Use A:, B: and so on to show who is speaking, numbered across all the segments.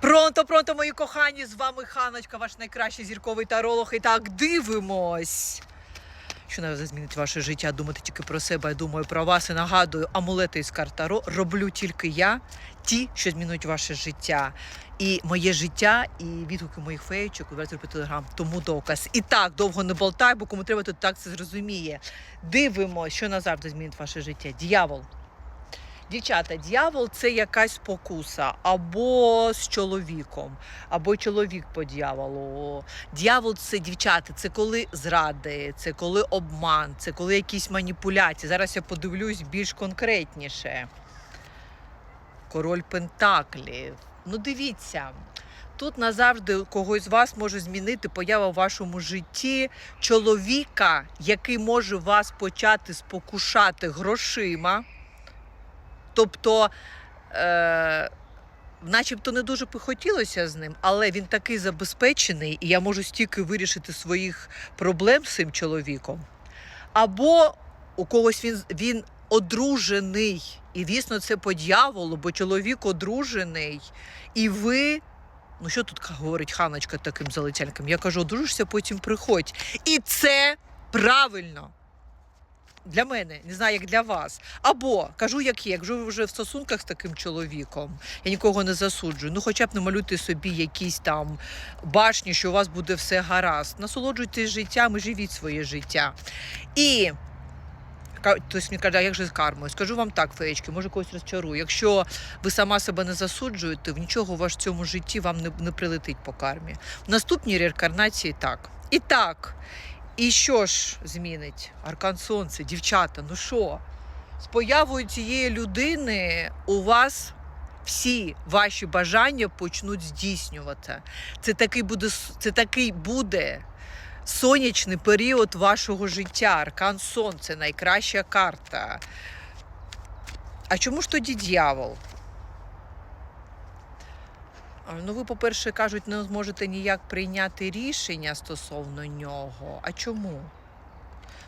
A: Пронто, пронто, мої кохані! З вами Ханочка, ваш найкращий зірковий таролог. І так дивимось. Що навіть змінить ваше життя, думати тільки про себе, я думаю про вас і нагадую, амулети із карт роблю тільки я, ті, що змінюють ваше життя. І моє життя, і відгуки моїх феєчок у версії по телеграм. Тому доказ. І так, довго не болтай, бо кому треба, то так це зрозуміє. Дивимось, що назавжди змінить ваше життя. Дьявол. Дівчата, дьявол це якась спокуса або з чоловіком, або чоловік по дьяволу. Дьявол це дівчата, це коли зради, це коли обман, це коли якісь маніпуляції. Зараз я подивлюсь більш конкретніше. Король Пентаклів. Ну, дивіться. Тут назавжди когось з вас може змінити поява в вашому житті чоловіка, який може вас почати спокушати грошима. Тобто, е, начебто не дуже б хотілося з ним, але він такий забезпечений, і я можу стільки вирішити своїх проблем з цим чоловіком. Або у когось він, він одружений. І дійсно це по дьяволу, бо чоловік одружений, і ви. Ну, що тут говорить ханочка таким залицялькам? Я кажу, одружишся, потім приходь. І це правильно для мене, не знаю, як для вас. Або кажу, як є, якщо ви вже в стосунках з таким чоловіком, я нікого не засуджую. Ну, хоча б не малюйте собі якісь там башні, що у вас буде все гаразд. Насолоджуйтесь життям і живіть своє життя. І хтось мені каже, а як же з кармою? Скажу вам так, феєчки, може когось розчарую. Якщо ви сама себе не засуджуєте, в нічого в цьому житті вам не, не прилетить по кармі. В наступній реінкарнації так. І так. І що ж змінить? Аркан Сонце, дівчата, ну що? З появою цієї людини у вас всі ваші бажання почнуть здійснювати. Це такий буде, це такий буде сонячний період вашого життя. Аркан Сонце найкраща карта. А чому ж тоді дьявол? А, Ну, ви, по-перше, кажуть, не зможете ніяк прийняти рішення стосовно нього. А чому?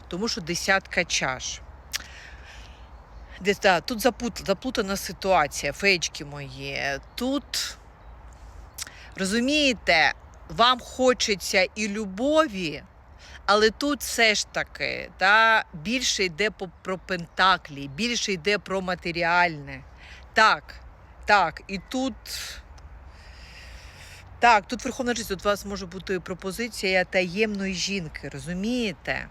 A: Тому що десятка чаш. Да, тут заплутана ситуація, феєчки мої. Тут, розумієте, вам хочеться і любові, але тут все ж таки та, більше йде про пентаклі, більше йде про матеріальне. Так, так, і тут. Так, тут Верховна Життя, тут у вас може бути пропозиція таємної жінки, розумієте?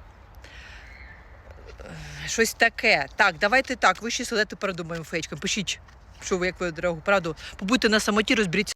A: Щось таке. Так, давайте так. Ви ще сидите передумаємо фейчком. Пишіть, що ви як ви дорогу правду. Побудьте на самоті, розберіться.